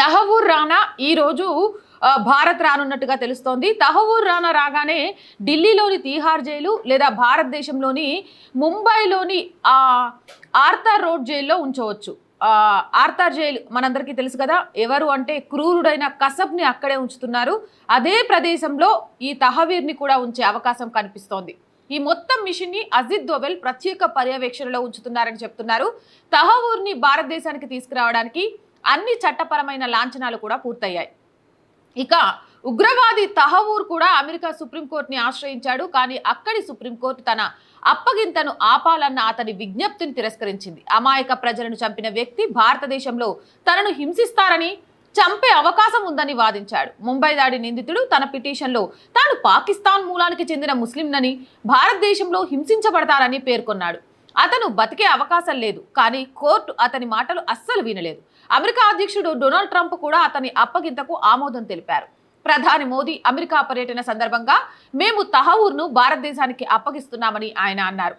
తహవూర్ రానా ఈరోజు భారత్ రానున్నట్టుగా తెలుస్తోంది. తహవూర్ రానా రాగానే ఢిల్లీలోని తీహార్ జైలు లేదా భారతదేశంలోని ముంబైలోని ఆర్థర్ రోడ్ జైల్లో ఉంచవచ్చు. ఆర్థర్ జైలు మనందరికీ తెలుసు కదా ఎవరు అంటే క్రూరుడైన కసబ్ని అక్కడే ఉంచుతున్నారు. అదే ప్రదేశంలో ఈ తహవీర్ని కూడా ఉంచే అవకాశం కనిపిస్తోంది. ఈ మొత్తం మిషన్ని అజిత్ దోవెల్ ప్రత్యేక పర్యవేక్షణలో ఉంచుతున్నారని చెప్తున్నారు. తహవూర్ని భారతదేశానికి తీసుకురావడానికి అన్ని చట్టపరమైన లాంఛనాలు కూడా పూర్తయ్యాయి. ఇక ఉగ్రవాది తహవూర్ కూడా అమెరికా సుప్రీంకోర్టుని ఆశ్రయించాడు. కానీ అక్కడి సుప్రీంకోర్టు తన అప్పగింతను ఆపాలన్న అతని విజ్ఞప్తిని తిరస్కరించింది. అమాయక ప్రజలను చంపిన వ్యక్తి భారతదేశంలో తనను హింసిస్తారని చంపే అవకాశం ఉందని వాదించాడు. ముంబై దాడి నిందితుడు తన పిటిషన్లో తాను పాకిస్తాన్ మూలానికి చెందిన ముస్లింనని భారతదేశంలో హింసించబడతారని పేర్కొన్నాడు. అతను బతికే అవకాశం లేదు కానీ కోర్టు అతని మాటలు అస్సలు వినలేదు. అమెరికా అధ్యక్షుడు డొనాల్డ్ ట్రంప్ కూడా అతని అప్పగింతకు ఆమోదం తెలిపారు. ప్రధాని మోదీ అమెరికా పర్యటన సందర్భంగా మేము తహవూర్ను భారతదేశానికి అప్పగిస్తున్నామని ఆయన అన్నారు.